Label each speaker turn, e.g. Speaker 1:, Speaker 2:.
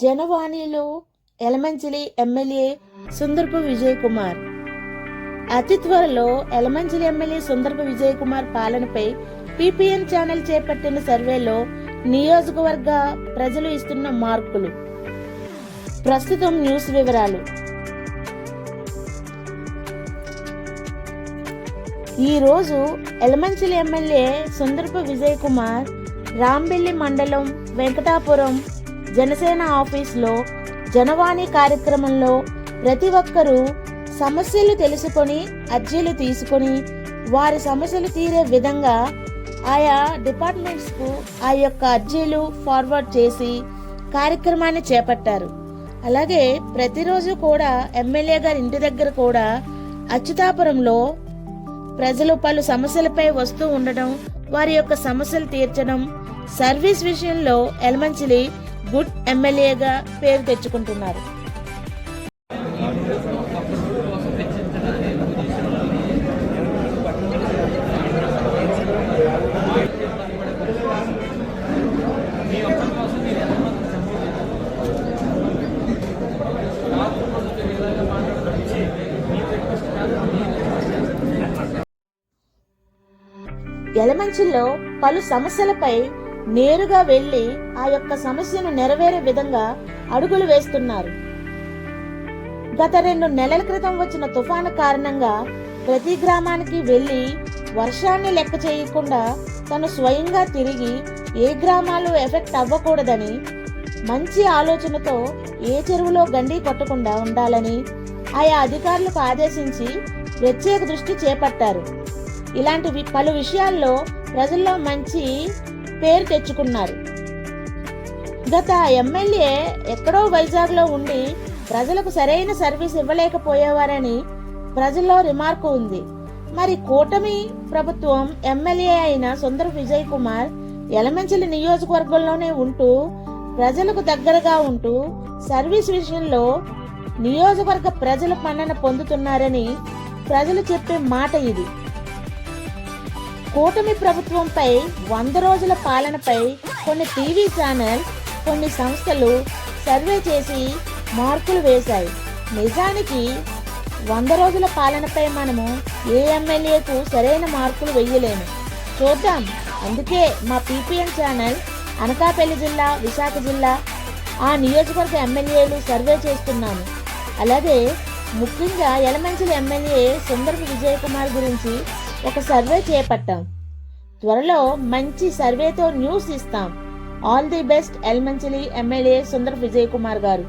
Speaker 1: జనవాణిలో Yelamanchili MLA Sundarapu Vijay Kumar అతి త్వరలో Yelamanchili MLA Sundarapu Vijay Kumar పాలనపై పిపిఎన్ ఛానల్ చేపట్టిన సర్వేలో నియోజకవర్గ ప్రజలు ఇస్తున్న మార్కులు. ప్రస్తుతం న్యూస్ వివరాలు. ఈ రోజు ఎలమంచిలి ఎమ్మెల్యే సుందర్పు విజయ్ కుమార్ రాంబెల్లి మండలం వెంకటాపురం జనసేన ఆఫీస్లో జనవాణి కార్యక్రమంలో ప్రతి ఒక్కరూ సమస్యలు తెలుసుకొని అర్జీలు తీసుకొని వారి సమస్యలు తీరే విధంగా ఆయా డిపార్ట్మెంట్స్కు ఆ యొక్క అర్జీలు ఫార్వర్డ్ చేసి కార్యక్రమాన్ని చేపట్టారు. అలాగే ప్రతిరోజు కూడా ఎమ్మెల్యే గారి ఇంటి దగ్గర కూడా అచ్యుతాపురంలో ప్రజలు పలు సమస్యలపై వస్తూ ఉండడం వారి యొక్క సమస్యలు తీర్చడం సర్వీస్ విషయంలో ఎలమంచిలి గుడ్ ఎమ్మెల్యేగా పేరు తెచ్చుకుంటున్నారు. ఎలమంచిలో పలు సమస్యలపై నేరుగా వెళ్ళి ఆ యొక్క సమస్యను నెరవేరే విధంగా అడుగులు వేస్తున్నారు. గత రెండు నెలల క్రితం వచ్చిన తుఫాను కారణంగా ప్రతి గ్రామానికి వెళ్ళి వర్షాన్ని లెక్క చేయకుండా తను స్వయంగా తిరిగి ఏ గ్రామాలు ఎఫెక్ట్ అవ్వకూడదని మంచి ఆలోచనతో ఏ చెరువులో గండి కొట్టకుండా ఉండాలని ఆయా అధికారులకు ఆదేశించి ప్రత్యేక దృష్టి చేపట్టారు. ఇలాంటి పలు విషయాల్లో ప్రజల్లో మంచి పేరు తెచ్చుకున్నారు. గత ఎమ్మెల్యే ఎక్కడో వైజాగ్లో ఉండి ప్రజలకు సరైన సర్వీస్ ఇవ్వలేకపోయేవారని ప్రజల్లో రిమార్కు ఉంది. మరి కూటమి ప్రభుత్వం ఎమ్మెల్యే అయిన సుందర విజయ్ కుమార్ ఎలమంచిలి నియోజకవర్గంలోనే ఉంటూ ప్రజలకు దగ్గరగా ఉంటూ సర్వీస్ విషయంలో నియోజకవర్గ ప్రజల మన్నన పొందుతున్నారని ప్రజలు చెప్పే మాట ఇది. కూటమి ప్రభుత్వంపై వంద రోజుల పాలనపై కొన్ని టీవీ ఛానల్ కొన్ని సంస్థలు సర్వే చేసి మార్కులు వేశాయి. నిజానికి వంద రోజుల పాలనపై మనము ఏ ఎమ్మెల్యేకు సరైన మార్కులు వెయ్యలేము. చూద్దాం. అందుకే మా పీపీఎన్ ఛానల్ అనకాపల్లి జిల్లా విశాఖ జిల్లా ఆ నియోజకవర్గ ఎమ్మెల్యేలు సర్వే చేస్తున్నాము. అలాగే ముఖ్యంగా ఎలమంచిల ఎమ్మెల్యే సుందరపు విజయకుమార్ గురించి ఒక సర్వే చేపట్టాం. త్వరలో మంచి సర్వేతో న్యూస్ ఇస్తాం. All the best Yelamanchili MLA Sundar Vijay Kumar garu.